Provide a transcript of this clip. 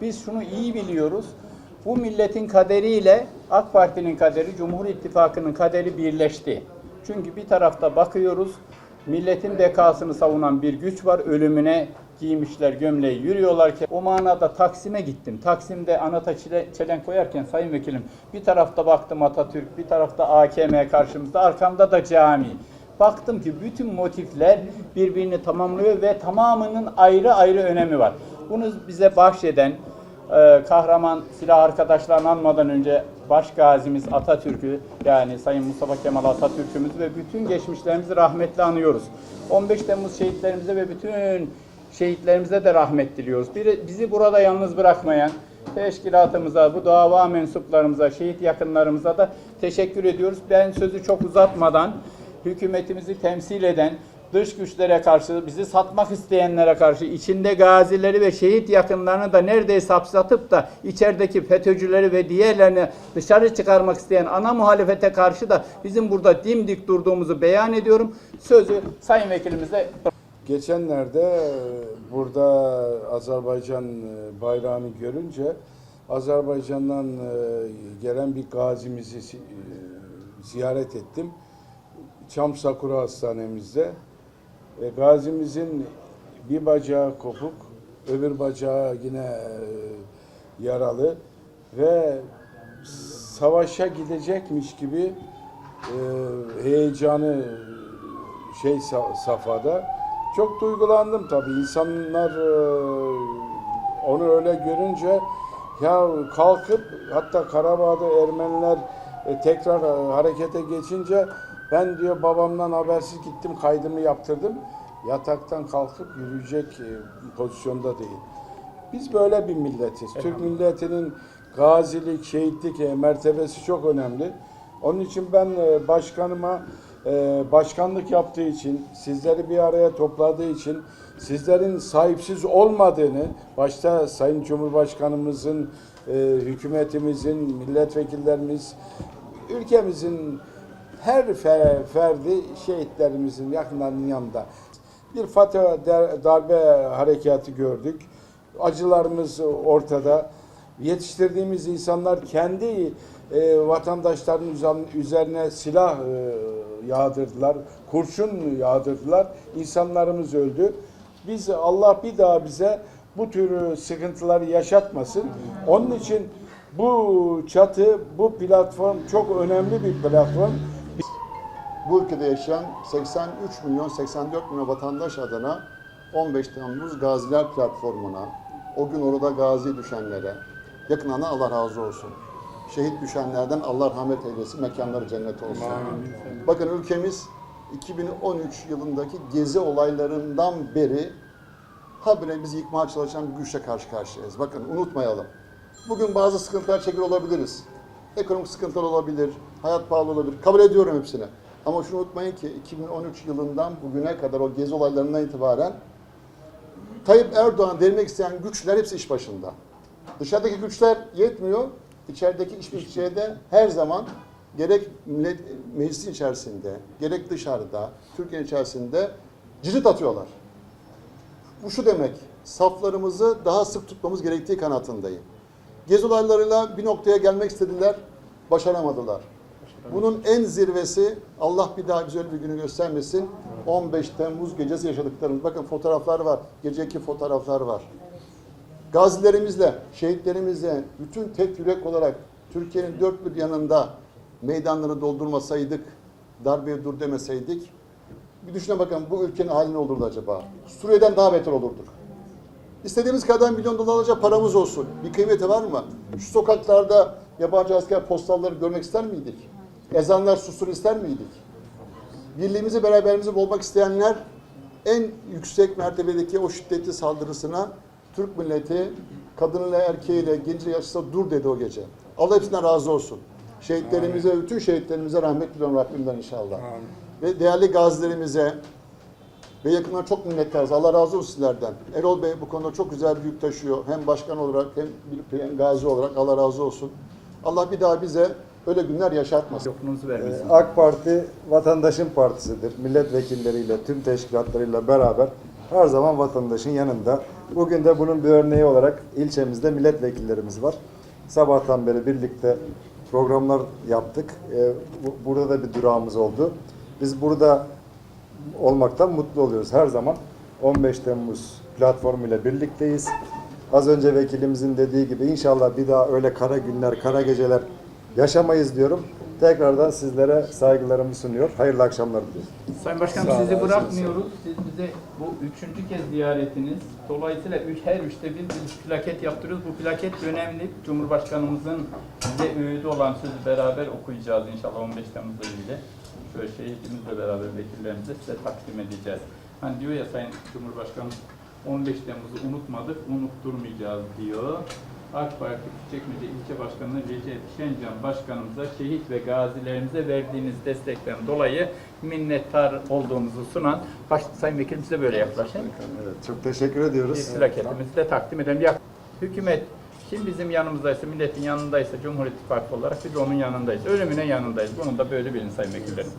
Biz şunu iyi biliyoruz. Bu milletin kaderiyle AK Parti'nin kaderi, Cumhur İttifakı'nın kaderi birleşti. Çünkü bir tarafta bakıyoruz, milletin bekasını savunan bir güç var. Ölümüne giymişler gömleği yürüyorlar ki o manada Taksim'e gittim. Taksim'de anata çile- çelenk koyarken sayın vekilim bir tarafta baktım Atatürk, bir tarafta AKM karşımızda, arkamda da cami. Baktım ki bütün motifler birbirini tamamlıyor ve tamamının ayrı ayrı önemi var. Bunu bize bahşeden e, kahraman silah arkadaşlarını anmadan önce baş gazimiz Atatürk'ü yani Sayın Mustafa Kemal Atatürk'ümüzü ve bütün geçmişlerimizi rahmetle anıyoruz. 15 Temmuz şehitlerimize ve bütün şehitlerimize de rahmet diliyoruz. Bir- bizi burada yalnız bırakmayan teşkilatımıza, bu dava mensuplarımıza, şehit yakınlarımıza da teşekkür ediyoruz. Ben sözü çok uzatmadan hükümetimizi temsil eden dış güçlere karşı, bizi satmak isteyenlere karşı, içinde gazileri ve şehit yakınlarını da neredeyse hapsatıp da içerideki FETÖ'cüleri ve diğerlerini dışarı çıkarmak isteyen ana muhalefete karşı da bizim burada dimdik durduğumuzu beyan ediyorum. Sözü Sayın Vekilimize Geçenlerde e, burada Azerbaycan e, bayrağını görünce Azerbaycan'dan e, gelen bir gazimizi ziyaret ettim. Çam Sakura Hastanemizde. E, Gazimizin bir bacağı kopuk, öbür bacağı yine e, yaralı ve savaşa gidecekmiş gibi e, heyecanı şey sa- safhada. Çok duygulandım tabii. İnsanlar e, onu öyle görünce ya kalkıp hatta Karabağ'da Ermeniler e, tekrar e, harekete geçince ben diyor babamdan habersiz gittim kaydımı yaptırdım. Yataktan kalkıp yürüyecek e, pozisyonda değil. Biz böyle bir milletiz. Türk milletinin gazilik, şehitlik e, mertebesi çok önemli. Onun için ben e, başkanıma başkanlık yaptığı için, sizleri bir araya topladığı için, sizlerin sahipsiz olmadığını, başta Sayın Cumhurbaşkanımızın, hükümetimizin, milletvekillerimiz, ülkemizin her fe- ferdi şehitlerimizin yakınlarının yanında. Bir der- darbe harekatı gördük. Acılarımız ortada. Yetiştirdiğimiz insanlar kendi e, vatandaşların üzer- üzerine silah e, yağdırdılar, kurşun yağdırdılar. İnsanlarımız öldü. Biz Allah bir daha bize bu tür sıkıntıları yaşatmasın. Onun için bu çatı, bu platform çok önemli bir platform. Bu ülkede yaşayan 83 milyon 84 milyon vatandaş adına 15 Temmuz Gaziler Platformu'na, o gün orada gazi düşenlere, yakınlarına Allah razı olsun. Şehit düşenlerden Allah rahmet eylesin, mekanları cennet olsun. Bakın ülkemiz 2013 yılındaki gezi olaylarından beri habire bizi yıkmaya çalışan bir güçle karşı karşıyayız. Bakın unutmayalım. Bugün bazı sıkıntılar çekiyor olabiliriz. Ekonomik sıkıntılar olabilir, hayat pahalı olabilir. Kabul ediyorum hepsini. Ama şunu unutmayın ki 2013 yılından bugüne kadar o gezi olaylarından itibaren Tayyip Erdoğan devirmek isteyen güçler hepsi iş başında. Dışarıdaki güçler yetmiyor. İçerideki işbirlikçiye de her zaman gerek millet, meclisin içerisinde, gerek dışarıda, Türkiye içerisinde cirit atıyorlar. Bu şu demek, saflarımızı daha sık tutmamız gerektiği kanaatindeyim. Gezi olaylarıyla bir noktaya gelmek istediler, başaramadılar. Bunun en zirvesi, Allah bir daha bize öyle bir günü göstermesin, 15 Temmuz gecesi yaşadıklarımız. Bakın fotoğraflar var, geceki fotoğraflar var. Gazilerimizle, şehitlerimizle, bütün tek yürek olarak Türkiye'nin dört bir yanında meydanları doldurmasaydık, darbeye dur demeseydik, bir düşüne bakın bu ülkenin hali ne olurdu acaba? Suriye'den daha beter olurduk. İstediğimiz kadar milyon dolar alacak paramız olsun. Bir kıymeti var mı? Şu sokaklarda yabancı asker postalları görmek ister miydik? Ezanlar sussun ister miydik? Birliğimizi, beraberimizi bulmak isteyenler en yüksek mertebedeki o şiddetli saldırısına Türk milleti kadınıyla erkeğiyle genci yaşlısı dur dedi o gece. Allah hepsinden razı olsun. Şehitlerimize, bütün şehitlerimize rahmet diliyorum Rabbimden inşallah. Ve değerli gazilerimize, ve yakından çok minnettarız. Allah razı olsun sizlerden. Erol Bey bu konuda çok güzel bir yük taşıyor. Hem başkan olarak hem bir gazi olarak Allah razı olsun. Allah bir daha bize öyle günler yaşatmasın. yokluğunuzu Ee. AK Parti vatandaşın partisidir. Milletvekilleriyle, tüm teşkilatlarıyla beraber her zaman vatandaşın yanında. Bugün de bunun bir örneği olarak ilçemizde milletvekillerimiz var. Sabahtan beri birlikte programlar yaptık. Ee, bu- Burada da bir durağımız oldu. Biz burada olmaktan mutlu oluyoruz her zaman. 15 Temmuz platformuyla birlikteyiz. Az önce vekilimizin dediği gibi inşallah bir daha öyle kara günler, kara geceler yaşamayız diyorum. Tekrardan sizlere saygılarımı sunuyor. Hayırlı akşamlar diliyorum. Sayın Başkanım Sağ sizi bırakmıyoruz. Siz bize bu üçüncü kez ziyaretiniz. Dolayısıyla üç, her üçte bir biz plaket yaptırıyoruz. Bu plaket önemli. Cumhurbaşkanımızın bize öğüdü olan sözü beraber okuyacağız inşallah 15 Temmuz'la ilgili. Şöyle şehidimizle beraber vekillerimize size takdim edeceğiz. Hani diyor ya Sayın Cumhurbaşkanım 15 Temmuz'u unutmadık, unutturmayacağız diyor. AK Parti Küçükçekmece İlçe Başkanı Recep Şencan Başkanımıza şehit ve gazilerimize verdiğiniz destekten dolayı minnettar olduğumuzu sunan baş, Sayın Vekilim size böyle yaklaşın. Evet, çok teşekkür ediyoruz. Bir plaketimizi de takdim edelim. Ya, hükümet kim bizim yanımızdaysa, milletin yanındaysa Cumhur İttifakı olarak biz onun yanındayız. Ölümüne yanındayız. Bunun da böyle bilin Sayın Vekillerim.